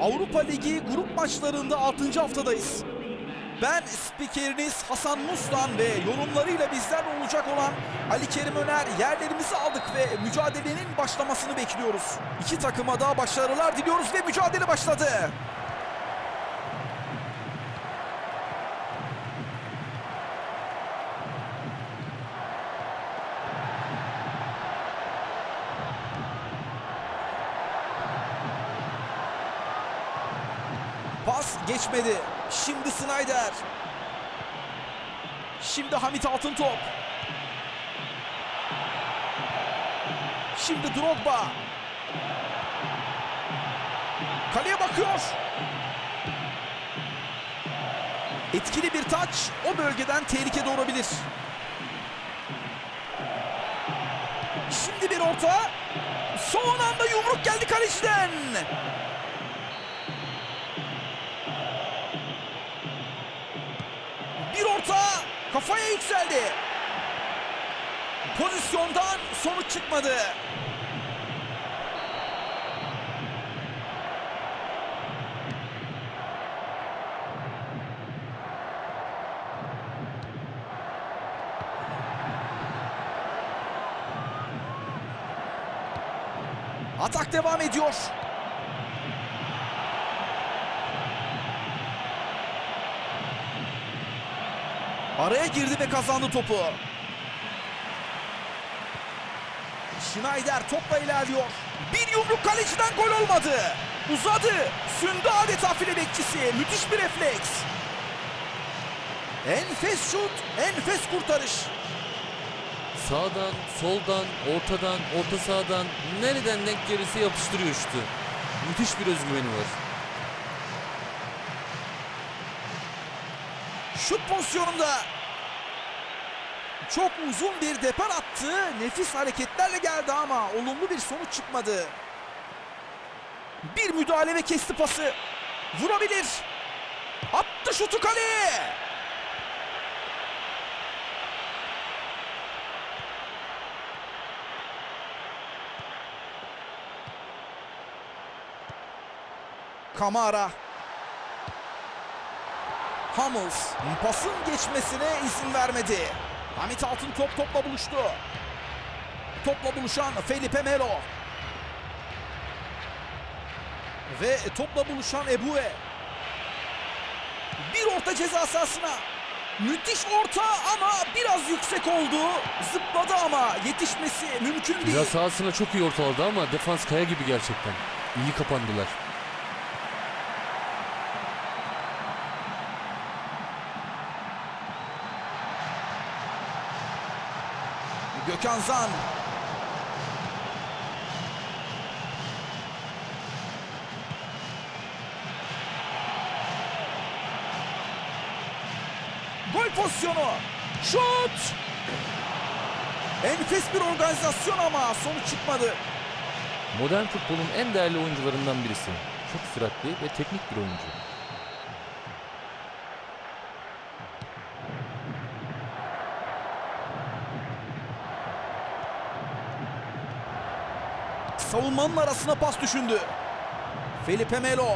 Avrupa Ligi grup maçlarında 6. haftadayız. Ben spikeriniz Hasan Mustan ve yorumlarıyla bizlerle olacak olan Ali Kerim Öner yerlerimizi aldık ve mücadelenin başlamasını bekliyoruz. İki takıma da başarılar diliyoruz ve mücadele başladı. Geçmedi. Şimdi Snyder. Şimdi Hamit Altıntop. Şimdi Drogba. Kaleye bakıyor. Etkili bir taç o bölgeden tehlike doğurabilir. Şimdi bir orta. Son anda yumruk geldi kaleciden. Kafaya yükseldi. Pozisyondan sonuç çıkmadı. Atak devam ediyor. Araya girdi ve kazandı topu. Schneider topla ilerliyor. Bir yumruk kaleciden gol olmadı. Uzadı. Sündü adeta file bekçisi. Müthiş bir refleks. Enfes şut, enfes kurtarış. Sağdan, soldan, ortadan, orta sahadan nereden denk gelirse yapıştırıyor şutu. Müthiş bir özgüveni var. Şut pozisyonunda çok uzun bir depar attı. Nefis hareketlerle geldi ama olumlu bir sonuç çıkmadı. Bir müdahale ve kesti pası. Vurabilir. Attı şutu kaleye. Kamara. Hummels pasın geçmesine izin vermedi. Hamit Altın top topla buluştu. Topla buluşan Felipe Melo. Ve topla buluşan Ebue. Bir orta ceza sahasına. Müthiş orta ama biraz yüksek oldu. Zıpladı ama yetişmesi mümkün değil. Biraz sahasına çok iyi ortaladı ama defans kaya gibi gerçekten. İyi kapandılar. Gökhan Zan. Gol pozisyonu. Şut. Enfes bir organizasyon ama sonuç çıkmadı. Modern futbolun en değerli oyuncularından birisi. Çok süratli ve teknik bir oyuncu. Savunmanın arasına pas düşündü. Felipe Melo.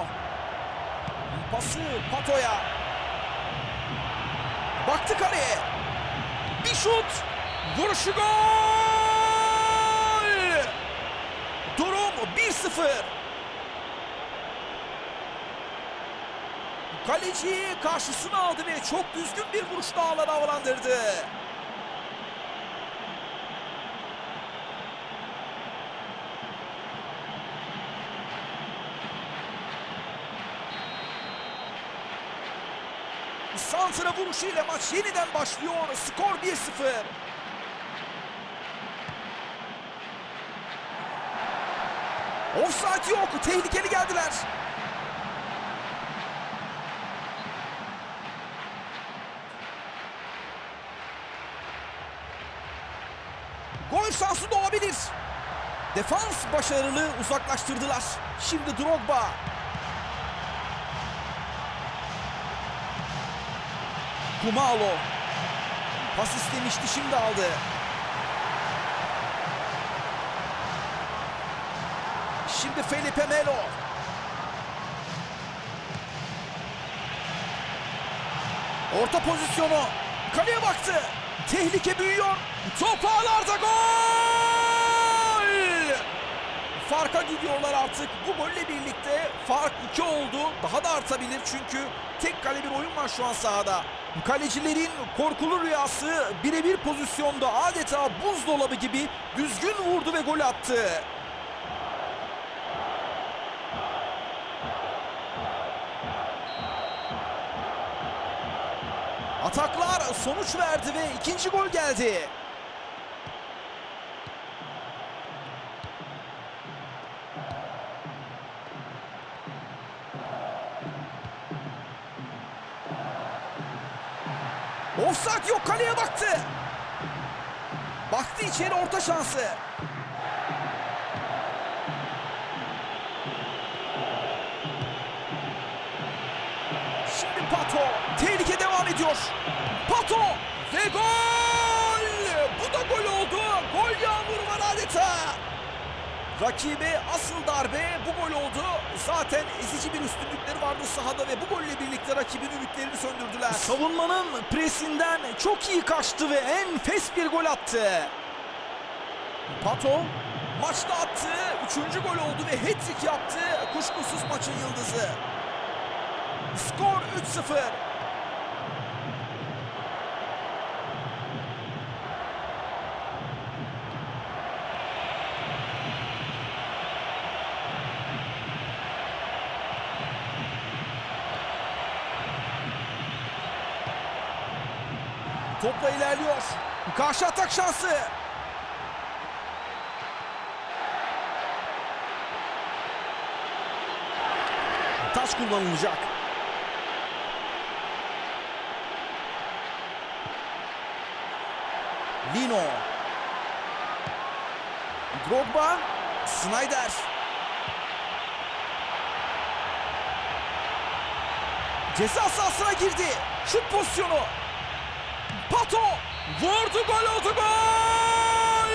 Pası Pato'ya. Baktı kaleye. Bir şut. Vuruşu gol. Durum 1-0. Kaleci karşısına aldı ve çok düzgün bir vuruşla ağlara havalandırdı. Santra vuruşuyla maç yeniden başlıyor. Skor 1-0. Offside yok. Tehlikeli geldiler. Gol şansı doğabilir. Defans başarılı uzaklaştırdılar. Şimdi Drogba. Kumalo. Pas istemişti şimdi aldı. Şimdi Felipe Melo. Orta pozisyonu. Kaleye baktı. Tehlike büyüyor. Top ağlarda gol! Farka gidiyorlar artık. Bu golle birlikte fark 2 oldu. Daha da artabilir çünkü tek kale bir oyun var şu an sahada. Kalecilerin korkulu rüyası birebir pozisyonda adeta buzdolabı gibi düzgün vurdu ve gol attı. Ataklar sonuç verdi ve ikinci gol geldi. Offside yok kaleye baktı. Baktı içeri orta şansı. Şimdi Pato. Tehlike devam ediyor. Pato ve gol! Rakibe asıl darbe bu gol oldu. Zaten ezici bir üstünlükleri vardı sahada ve bu golle birlikte rakibin ümitlerini söndürdüler. Savunmanın presinden çok iyi kaçtı ve enfes bir gol attı. Pato maçta attığı üçüncü gol oldu ve hat-trick yaptı. Kuşkusuz maçın yıldızı. Skor 3-0. Topla ilerliyor. Karşı atak şansı. Taç kullanılacak. Lino. Drogba. Snyder. Ceza sahasına girdi. Şut pozisyonu. Pato vurdu gol oldu gol!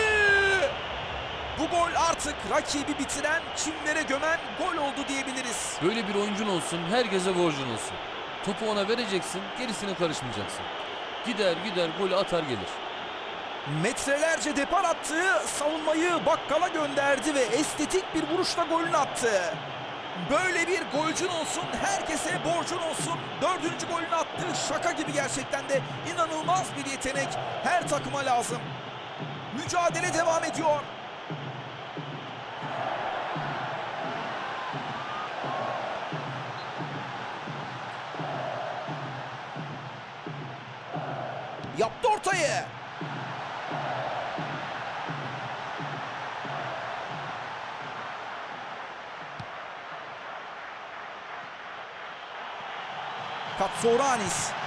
Bu gol artık rakibi bitiren, çimlere gömen gol oldu diyebiliriz. Böyle bir oyuncun olsun, herkese borcun olsun. Topu ona vereceksin, gerisine karışmayacaksın. Gider gider golü atar gelir. Metrelerce depar attığı savunmayı bakkala gönderdi ve estetik bir vuruşla golünü attı. Böyle bir golcün olsun, herkese borcun olsun. Dördüncü golünü attı. Şaka gibi gerçekten de inanılmaz bir yetenek. Her takıma lazım. Mücadele devam ediyor. Yaptı ortayı. Katsouranis.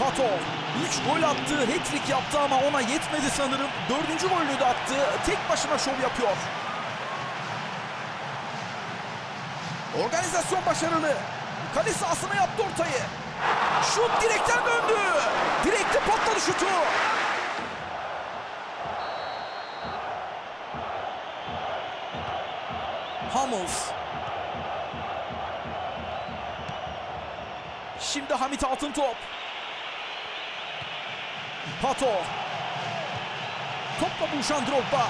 Pato 3 gol attı, hat-trick yaptı ama ona yetmedi sanırım. Dördüncü golünü de attı. Tek başına şov yapıyor. Organizasyon başarılı. Kale sahasına yaptı ortayı. Şut direkten döndü. Direkte patladı şutu. Hummels. Şimdi Hamit Altıntop. Pato. Topla buluşan Drogba.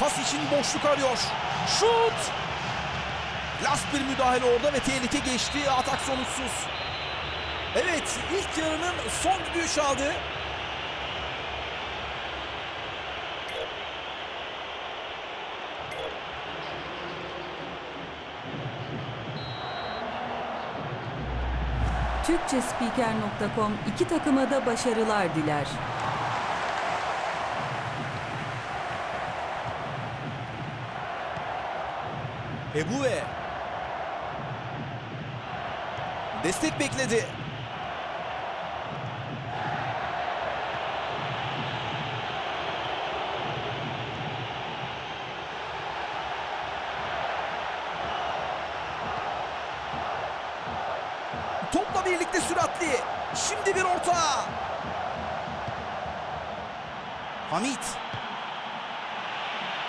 Pas için boşluk arıyor. Şut! Last bir müdahale orada ve tehlike geçti. Atak sonuçsuz. Evet ilk yarının son düdüğü çaldı. Türkçespiker.com iki takıma da başarılar diler. Ebue. Destek bekledi.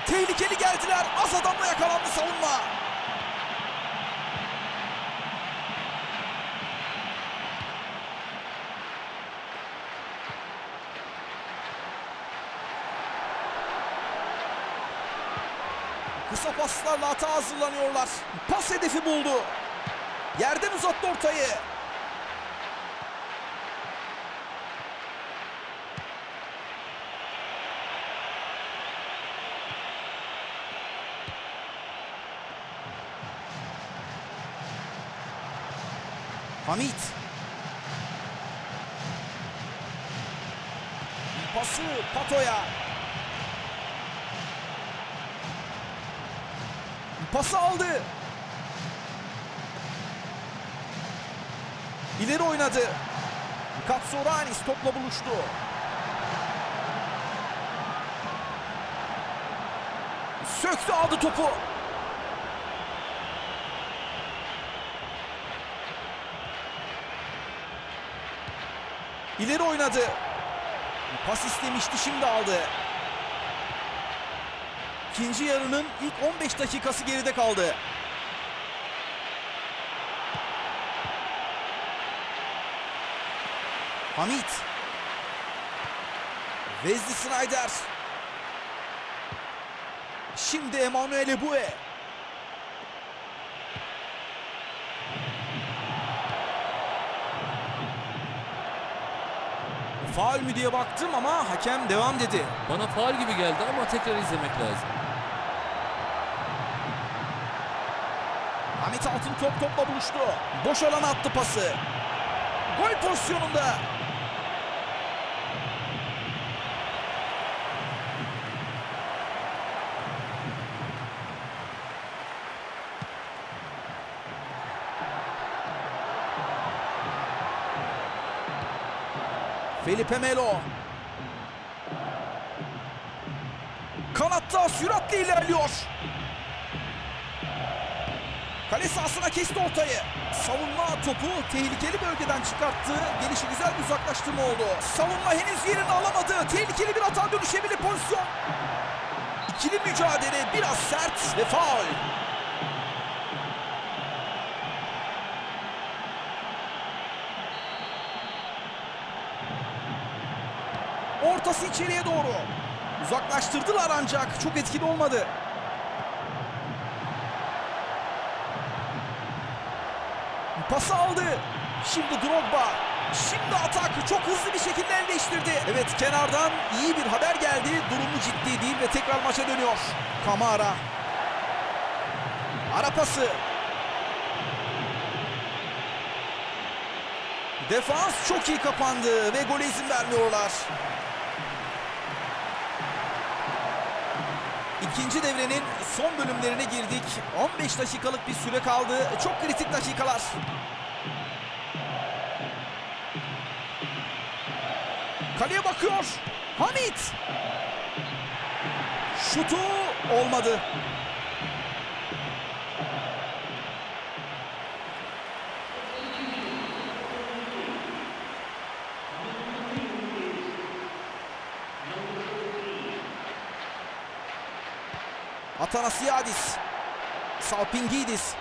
Tehlikeli geldiler. Az adamla yakalandı savunma. Kısa paslarla hata hazırlanıyorlar. Pas hedefi buldu. Yerden uzattı ortayı. Hamit. Pası Pato'ya. Pası aldı. İleri oynadı. Katsouranis topla buluştu. Söktü aldı topu. İleri oynadı. Pas istemişti şimdi aldı. İkinci yarının ilk 15 dakikası geride kaldı. Hamit. Wesley Snyder. Şimdi Emanuel Ebue. Faul mü diye baktım ama hakem devam dedi. Bana faal gibi geldi ama tekrar izlemek lazım. Hamit Altın top topla buluştu. Boş alana attı pası. Gol pozisyonunda. Felipe Melo. Kanatta süratle ilerliyor. Kale sahasına kesti ortayı. Savunma topu tehlikeli bölgeden çıkarttı. Gelişi güzel bir uzaklaştırma oldu. Savunma henüz yerini alamadı. Tehlikeli bir hata dönüşebilir pozisyon. İkili mücadele biraz sert ve faul. Ortası içeriye doğru. Uzaklaştırdılar ancak çok etkili olmadı. Pası aldı. Şimdi Drogba. Şimdi atak çok hızlı bir şekilde elleştirdi. Evet kenardan iyi bir haber geldi. Durumu ciddi değil ve tekrar maça dönüyor. Kamara. Ara pası. Defans çok iyi kapandı ve gole izin vermiyorlar. İkinci devrenin son bölümlerine girdik. 15 dakikalık bir süre kaldı. Çok kritik dakikalar. Kaleye bakıyor. Hamit. Şutu olmadı. Atanasiadis. Salpingidis.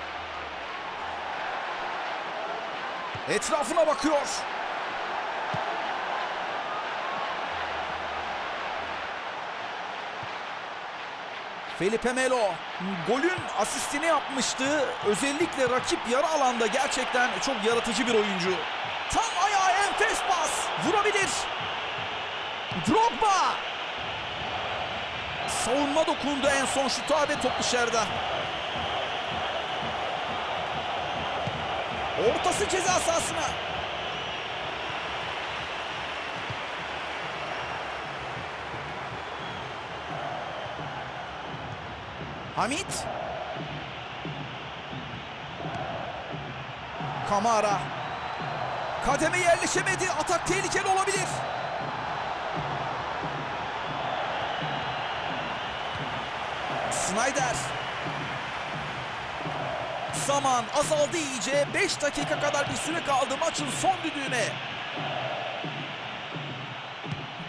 Etrafına bakıyor. Felipe Melo golün asistini yapmıştı. Özellikle rakip yarı alanda gerçekten çok yaratıcı bir oyuncu. Tam ayağa enfes pas. Vurabilir. Drogba. Savunma dokundu en son şuta ve top dışarıda. Ortası ceza sahasına. Hamit. Kamara. Kademe yerleşemedi. Atak tehlikeli olabilir. Snyder. Zaman azaldı iyice. 5 dakika kadar bir süre kaldı maçın son düdüğüne.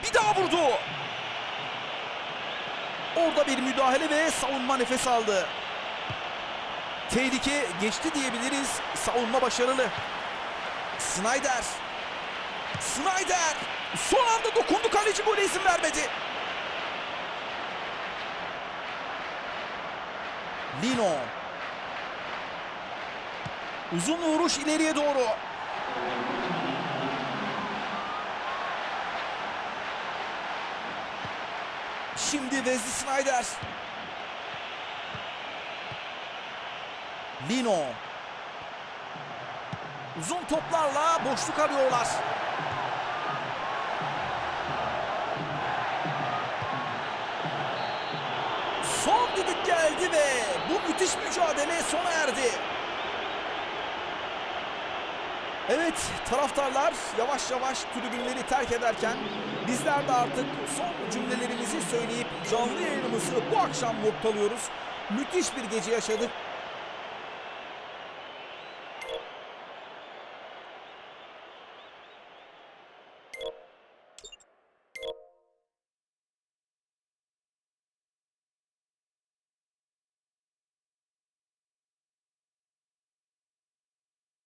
Bir daha vurdu. Orada bir müdahale ve savunma nefes aldı. Tehlike geçti diyebiliriz. Savunma başarılı. Snyder. Snyder. Son anda dokundu kaleci gole izin vermedi. Lino. Uzun vuruş ileriye doğru. Şimdi Wesley Snyder. Lino. Uzun toplarla boşluk arıyorlar. Son düdük geldi ve müthiş mücadele sona erdi. Evet taraftarlar yavaş yavaş tribünleri terk ederken bizler de artık son cümlelerimizi söyleyip canlı yayınımızı bu akşam noktalıyoruz. Müthiş bir gece yaşadık.